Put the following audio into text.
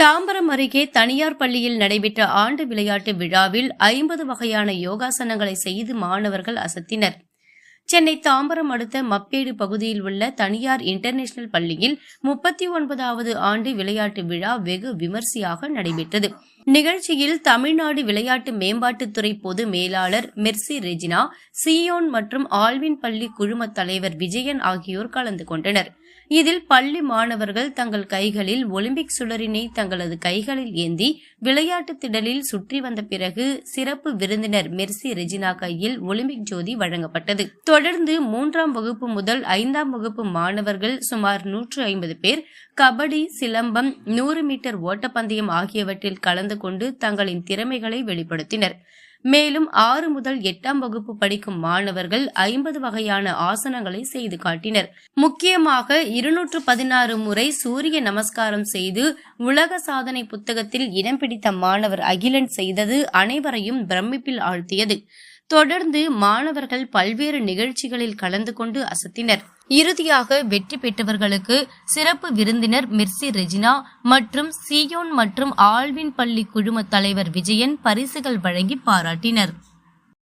தாம்பரம் அருகே தனியார் பள்ளியில் நடைபெற்ற ஆண்டு விளையாட்டு விழாவில் ஐம்பது வகையான யோகாசனங்களை செய்து மாணவர்கள் அசத்தினர். சென்னை தாம்பரம் அடுத்த மப்பேடு பகுதியில் உள்ள தனியார் இன்டர்நேஷனல் பள்ளியில் முப்பத்தி ஒன்பதாவது ஆண்டு விளையாட்டு விழா வெகு விமர்சையாக நடைபெற்றது. நிகழ்ச்சியில் தமிழ்நாடு விளையாட்டு மேம்பாட்டுத்துறை பொது மேலாளர் மெர்சி ரெஜினா சியோன் மற்றும் ஆல்வின் பள்ளி குழும தலைவர் விஜயன் ஆகியோர் கலந்து கொண்டனர். இதில் பள்ளி மாணவர்கள் தங்கள் கைகளில் ஒலிம்பிக் சுழரினை தங்களது கைகளில் ஏந்தி விளையாட்டு திடலில் சுற்றி வந்த பிறகு சிறப்பு விருந்தினர் மெர்சி ரெஜினா கையில் ஒலிம்பிக் ஜோதி வழங்கப்பட்டது. தொடர்ந்து மூன்றாம் வகுப்பு முதல் ஐந்தாம் வகுப்பு மாணவர்கள் சுமார் நூற்று ஐம்பது பேர் கபடி சிலம்பம் நூறு மீட்டர் ஓட்டப்பந்தயம் ஆகியவற்றில் கலந்து கொண்டு தங்களின் திறமைகளை வெளிப்படுத்தினர். மேலும் ஆறு முதல் எட்டாம் வகுப்பு படிக்கும் மாணவர்கள் ஐம்பது வகையான ஆசனங்களை செய்து காட்டினர். முக்கியமாக இருநூற்று பதினாறு முறை சூரிய நமஸ்காரம் செய்து உலக சாதனை புத்தகத்தில் இடம் பிடித்த மாணவர் அகிலன் செய்தது அனைவரையும் பிரமிப்பில் ஆழ்த்தியது. தொடர்ந்து மாணவர்கள் பல்வேறு நிகழ்ச்சிகளில் கலந்து கொண்டு அசத்தினர். இறுதியாக வெற்றி பெற்றவர்களுக்கு சிறப்பு விருந்தினர் மிர்சி ரெஜினா மற்றும் சியோன் மற்றும் ஆல்வின் பள்ளி குழும தலைவர் விஜயன் பரிசுகள் வழங்கி பாராட்டினர்.